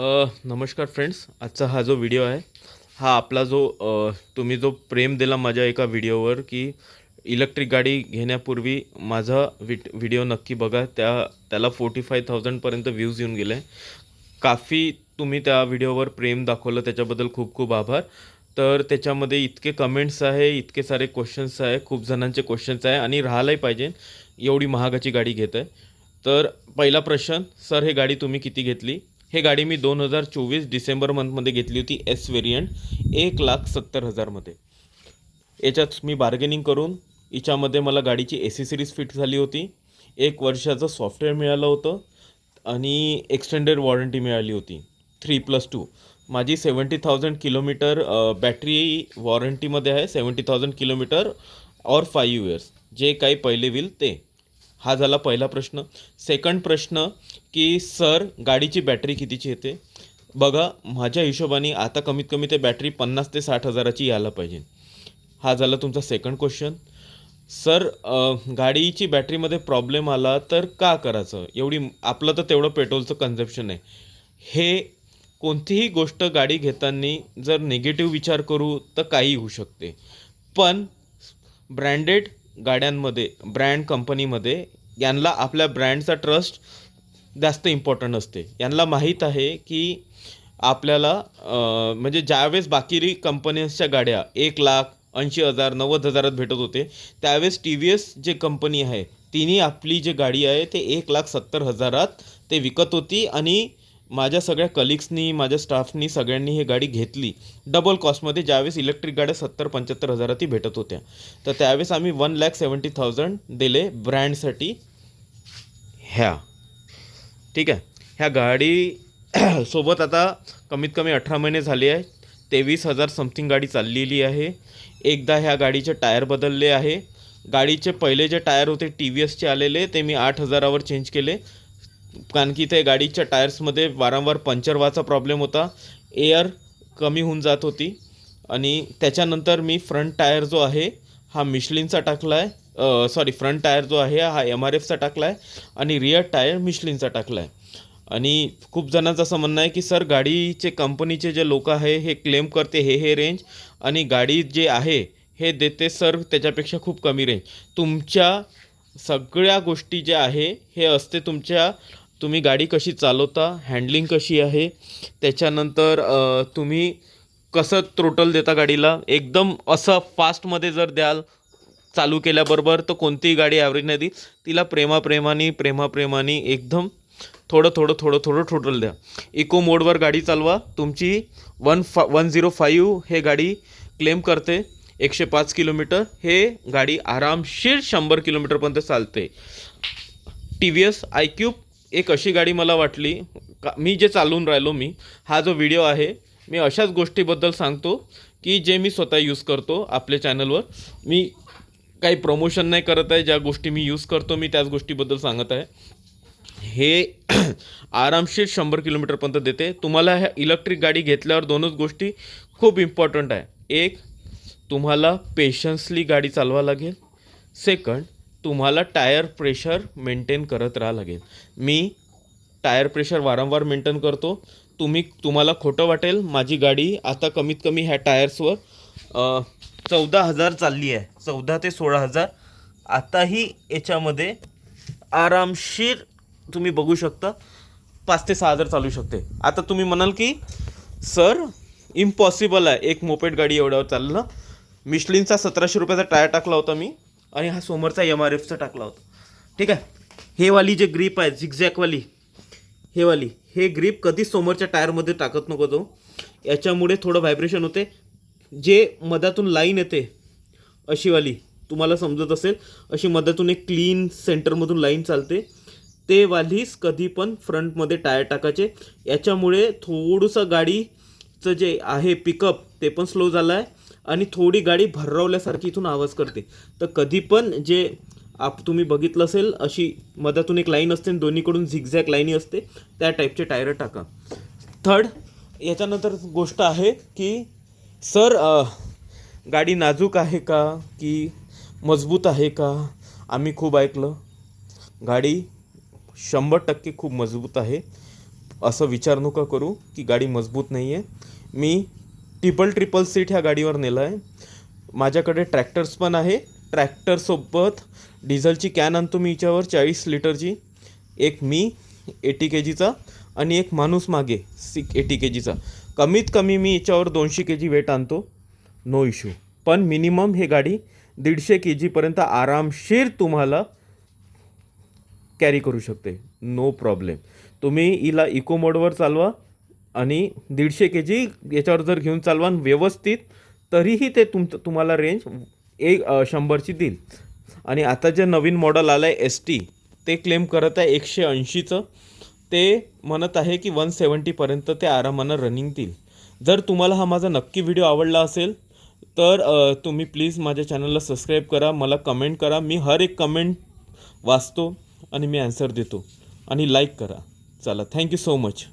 नमस्कार फ्रेंड्स आजचा हा जो व्हिडिओ आहे हा आपला जो तुम्ही जो प्रेम दिला माझ्या एका व्हिडिओवर की इलेक्ट्रिक गाडी घेण्यापूर्वी माझा विट व्हिडिओ नक्की बघा. त्या त्याला फोर्टी फाय थाउजंडपर्यंत व्ह्यूज येऊन गेले. काफी तुम्ही त्या व्हिडिओवर प्रेम दाखवलं. त्याच्याबद्दल खूप खूप आभार. तर त्याच्यामध्ये इतके कमेंट्स आहे इतके सारे क्वेश्चन्स आहे खूप जणांचे क्वेश्चन्स आहे आणि राहायलाही पाहिजे. एवढी महागाची गाडी घेत आहे तर पहिला प्रश्न सर हे गाडी तुम्ही किती घेतली? हे गाडी मी दोन हजार चोवीस डिसेंबर मंथमध्ये घेतली होती एस वेरियंट एक लाख सत्तर हजारमध्ये. याच्यात मी बार्गेनिंग करून हिच्यामध्ये मला गाडीची एसी सिरीज फिट झाली होती. एक वर्षाचं सॉफ्टवेअर मिळालं होतं आणि एक्सटेंडेड वॉरंटी मिळाली होती. थ्री प्लस टू माझी सेवन्टी थाउजंड किलोमीटर बॅटरी वॉरंटीमध्ये आहे सेवन्टी थाउजंड किलोमीटर और फाईव्ह इयर्स जे काही पहिले होईल ते. हा झाला पहिला प्रश्न. सेकंड प्रश्न की सर गाडीची बॅटरी कितीची येते? बघा माझ्या हिशोबाने आता कमीत कमी ते बॅटरी पन्नास ते साठ हजाराची यायला पाहिजे. हा झाला तुमचा सेकंड क्वेश्चन सर गाडीची बॅटरीमध्ये प्रॉब्लेम आला तर का करायचं? एवढी आपलं तर तेवढं पेट्रोलचं कन्झप्शन आहे. हे कोणतीही गोष्ट गाडी घेताना जर निगेटिव्ह विचार करू तर काही होऊ शकते. पण ब्रँडेड गाड्यांमध्ये ब्रँड कंपनीमध्ये यांना आपल्या ब्रँडचा ट्रस्ट जास्त इम्पॉर्टंट असते. यांना माहीत आहे की आपल्याला म्हणजे ज्यावेळेस बाकी कंपन्यांच्या गाड्या एक लाख ऐंशी हजार नव्वद हजारात भेटत होते त्यावेळेस टी व्ही एस जे कंपनी आहे तिने आपली जी गाडी आहे ते एक लाख सत्तर हजारात ते विकत होती आणि माझ्या सगळ्या कलिग्सनी माझ्या स्टाफनी सगळ्यांनी ही गाडी घेतली. डबल कॉस्टमध्ये ज्यावेळेस इलेक्ट्रिक गाड्या सत्तर पंच्याहत्तर हजारात ती भेटत होत्या. तर त्यावेळेस आम्ही वन लॅक सेवन्टी थाउजंड दिले ब्रँडसाठी ह्या. ठीक आहे? ह्या गाडी सोबत आता कमीत कमी अठरा महिने झाले आहे तेवीस हजार समथिंग गाडी चाललेली आहे. एकदा ह्या गाडीचे टायर बदलले आहे. गाडीचे पहिले जे टायर होते टी व्ही एसचे आलेले ते मी आठ हजारावर चेंज केले. कारण की ते गाडीच्या टायर्समध्ये वारंवार पंचर व्हायचा प्रॉब्लेम होता. एअर कमी होऊन जात होती. आणि त्याच्यानंतर मी फ्रंट टायर जो आहे हा मिशलिनचा टाकला आहे सॉरी फ्रंट टायर जो आहे हा एम आर एफचा टाकला आहे आणि रिअर टायर मिशलिनचा टाकला आहे आणि खूप जणांचं असं म्हणणं आहे की सर गाडीचे कंपनीचे जे लोक आहे हे क्लेम करते हे हे रेंज आणि गाडी जे आहे हे देते सर त्याच्यापेक्षा खूप कमी रेंज तुमच्या सगळ्या गोष्टी ज्या आहे हे असते तुमच्या तुम्ही गाडी कशी चालवता हँडलिंग कशी आहे त्याच्यानंतर तुम्ही कसं त्रोटल देता गाडीला एकदम असं फास्टमध्ये जर द्याल चालू केल्याबरोबर तर कोणतीही गाडी ॲव्हरेज नाही दी तिला प्रेमाप्रेमाने प्रेमाप्रेमाने एकदम थोडं थोडं थोडं थोडं टोटल द्या. इको मोडवर गाडी चालवा तुमची वन फा वन झिरो फाईव्ह हे गाडी क्लेम करते. एकशे पाच किलोमीटर हे गाडी आरामशीर शंभर किलोमीटरपर्यंत चालते. T V S I cube एक अशी गाडी मला वाटली. का मी जे चालून राहिलो मी हा जो व्हिडिओ आहे मी अशाच गोष्टीबद्दल सांगतो की जे मी स्वतः यूज करतो आपल्या चॅनलवर मी काही प्रमोशन नाही करत आहे ज्या गोष्टी मी यूज करतो मी त्याच गोष्टीबद्दल सांगत आहे. हे आरामशीर शंभर किलोमीटरपर्यंत देते. तुम्हाला ह्या इलेक्ट्रिक गाडी घेतल्यावर दोनच गोष्टी खूप इम्पॉर्टंट आहे. एक तुम्हाला पेशन्सली गाडी चालवा लागेल. सेकंड तुम्हाला टायर प्रेशर मेंटेन करत राहा लागेल. मी टायर प्रेशर वारंवार मेंटेन करतो. तुम्ही तुम्हाला खोटं वाटेल. माझी गाडी आता कमीत कमी ह्या टायर्सवर चौदा हजार चालली आहे. चौदा ते सोळा हजार. आताही याच्यामध्ये आरामशीर तुम्ही बघू शकता. पाच ते सहा हजार चालू शकते. आता तुम्ही म्हणाल की सर इम्पॉसिबल आहे. एक मोपेड गाडी एवढ्यावर चाललं मिशलिनचा सतराशे रुपयाचा टायर टाकला होता मी आणि हा समोरचा एम आर एफचा टाकला होता. ठीक आहे? हे वाली जे ग्रीप आहे झिगझॅकवाली हे वाली हे ग्रीप कधीच समोरच्या टायरमध्ये टाकत नको तो याच्यामुळे थोडं व्हायब्रेशन होते. जे मधातून लाईन येते अशीवाली तुम्हाला समजत असेल अशी मधातून एक क्लीन सेंटरमधून लाईन चालते. ते वालीच कधी पण फ्रंटमध्ये टायर टाकायचे. याच्यामुळे थोडंसं गाडीचं जे आहे पिकअप ते पण स्लो झालं आहे आणि थोडी गाडी भररवल्यासारखी इथून आवाज करते. तर कधी पण जे आप तुम्ही बघितलं असेल अशी मधातून एक लाईन असते आणि दोन्हीकडून झिगझॅक लाईनी असते त्या टाईपचे टायर टाका. थर्ड याच्यानंतर गोष्ट आहे की सर गाडी नाजूक आहे का? की मजबूत आहे का? आम्ही खूप ऐकलं. गाडी शंभर टक्के खूप मजबूत आहे. असं विचार नका करू की गाडी मजबूत नाही आहे मी ट्रिपल ट्रिपल सीट ह्या गाडीवर नेलं आहे माझ्याकडे ट्रॅक्टर्स पण आहे. ट्रॅक्टरसोबत डिझेलची कॅन आणतो मी हिच्यावर चाळीस लिटरची. एक मी एटी के जीचा आणि एक माणूस मागे सिक एटी के जीचा कमीत कमी मी याच्यावर दोनशे के जी वेट आणतो. नो इश्यू पण मिनिमम हे गाडी दीडशे के जीपर्यंत आरामशीर तुम्हाला कॅरी करू शकते. नो प्रॉब्लेम तुम्ही हिला इको मोडवर चालवा. आणि दीडशे के जी याच्यावर जर घेऊन चालवा व्यवस्थित तरीही ते तुम तुम्हाला रेंज एक शंभरची देईल. आणि आता जे नवीन मॉडेल आलं आहे एस टी ते क्लेम करत आहे एकशे ऐंशीचं. ते म्हणत आहे की वन सेवन्टीपर्यंत ते आरामानं रनिंग देईल. जर तुम्हाला हा माझा नक्की व्हिडिओ आवडला असेल तर तुम्ही प्लीज माझ्या चॅनलला सबस्क्राईब करा मला कमेंट करा. मी हर एक कमेंट वाचतो आणि मी ॲन्सर देतो. आणि लाईक करा. चला थँक्यू सो मच